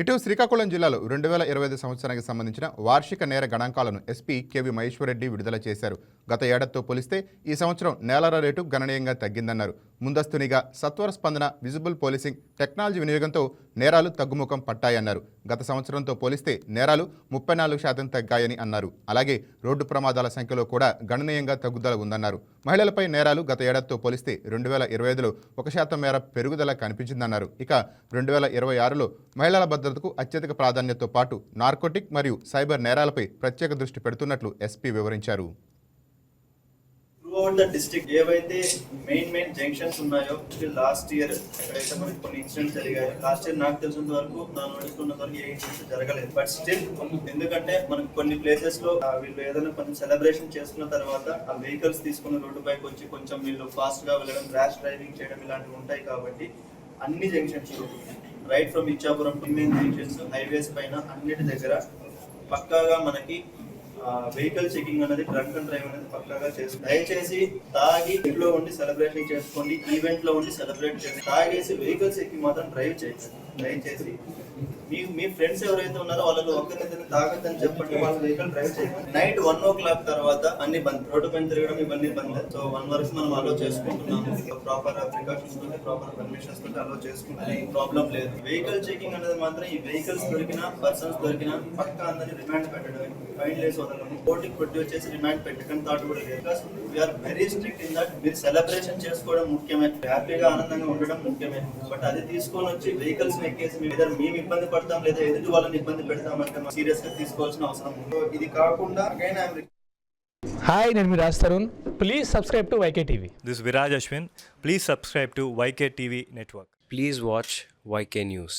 ఇటు శ్రీకాకుళం జిల్లాలో రెండు వేల ఇరవై ఐదు సంవత్సరానికి సంబంధించిన వార్షిక నేర గణాంకాలను ఎస్పీ కేవి మహేశ్వరరెడ్డి విడుదల చేశారు. గత ఏడాదితో పోలిస్తే ఈ సంవత్సరం నేలల రేటు గణనీయంగా తగ్గిందన్నారు. ముందస్తునిగా సత్వర స్పందన విజిబుల్ పోలీసింగ్ టెక్నాలజీ వినియోగంతో నేరాలు తగ్గుముఖం పట్టాయన్నారు. గత సంవత్సరంతో పోలిస్తే నేరాలు ముప్పై నాలుగు శాతం తగ్గాయని అన్నారు. అలాగే రోడ్డు ప్రమాదాల సంఖ్యలో కూడా గణనీయంగా తగ్గుదల ఉందన్నారు. మహిళలపై నేరాలు గత ఏడాదితో పోలిస్తే రెండు వేల ఇరవై ఐదులో ఒక శాతం మేర పెరుగుదల కనిపించిందన్నారు. ఇక రెండు వేల ఇరవై ఆరులో మహిళల భద్రతకు అత్యధిక ప్రాధాన్యతతో పాటు నార్కోటిక్ మరియు సైబర్ నేరాలపై ప్రత్యేక దృష్టి పెడుతున్నట్లు ఎస్పీ వివరించారు. అబౌట్ ద డిస్ట్రిక్ట్ ఏవైతే మెయిన్ మెయిన్ జంక్షన్స్ ఉన్నాయో లాస్ట్ ఇయర్ ఎక్కడైతే మనకి కొన్ని ఇన్సిడెంట్స్ జరిగాయి లాస్ట్ ఇయర్ నాకు తెలిసినంత వరకు నా నోటీస్ ఉన్నంత వరకు ఏ ఇన్సిడెంట్స్ జరగలేదు. బట్ స్టిల్ ఎందుకంటే మనకు కొన్ని ప్లేసెస్లో వీళ్ళు ఏదైనా కొంచెం సెలబ్రేషన్ చేసుకున్న తర్వాత ఆ వెహికల్స్ తీసుకున్న రోడ్డు పైకి వచ్చి కొంచెం వీళ్ళు ఫాస్ట్గా వెళ్ళడం ర్యాష్ డ్రైవింగ్ చేయడం ఇలాంటివి ఉంటాయి కాబట్టి అన్ని junctions right from Ichchapuram main junctions highways పైన అన్నిటి దగ్గర పక్కాగా మనకి వెహికల్ చెకింగ్ అనేది డ్రంక్ అండ్ డ్రైవ్ అనేది పక్కాగా చేస్తుంది దయచేసి తాగి ఇంట్లో ఉండి సెలబ్రేషన్ చేసుకోండి ఈవెంట్లో ఉండి సెలబ్రేట్ చేసి తాగేసి వెహికల్ చెకింగ్ మాత్రం డ్రైవ్ చేయండి. దయచేసి మీ మీ ఫ్రెండ్స్ ఎవరైతే ఉన్నారో వాళ్ళలో ఒకరిని తాగద్దని చెప్పండి. వాళ్ళ వెహికల్ డ్రైవ్ చేయండి నైట్ వన్ ఓ క్లాక్ తర్వాత అన్ని బంద్. రోడ్డు పైన తిరగడం ఇవన్నీ బంద్. సో వన్ వరకు మనం అలో చేసుకుంటున్నాము ప్రాపర్ ప్రికాషన్స్ తోటి ప్రాపర్ పర్మిషన్స్ తోటి అలో చేసుకుంటే ప్రాబ్లం లేదు. వెహికల్ చెకింగ్ అనేది మాత్రం ఈ వెహికల్స్ దొరికిన పర్సన్స్ దొరికిన పక్క అందరినీ రిమాండ్ పెట్టడం ఫైన్ లేసి వదలడం కోర్టుకి ప్రొడ్యూస్ చేసి రిమాండ్ పెట్టడం థాట్ కూడా లేదు. Because we're very strict in that మీరు సెలబ్రేషన్ చేసుకోవడం ముఖ్యమే. హ్యాపీగా ఆనందంగా ఉండడం ముఖ్యమే. బట్ అది తీసుకొని వచ్చి వెహికల్స్ ఎక్కేసి మీ మీద మేము ఇబ్బంది పడతాం లేదా ఎదుటి వాళ్ళని ఇబ్బంది పెడతామంటే సీరియస్గా తీసుకోవాల్సిన అవసరం ఇది కాకుండా అగైన్ ఐఎమ్ హాయ్ నేను మీ Raj Tarun please subscribe to YK TV This is Viraj Ashwin. Please subscribe to YK TV Network. Please watch YK News.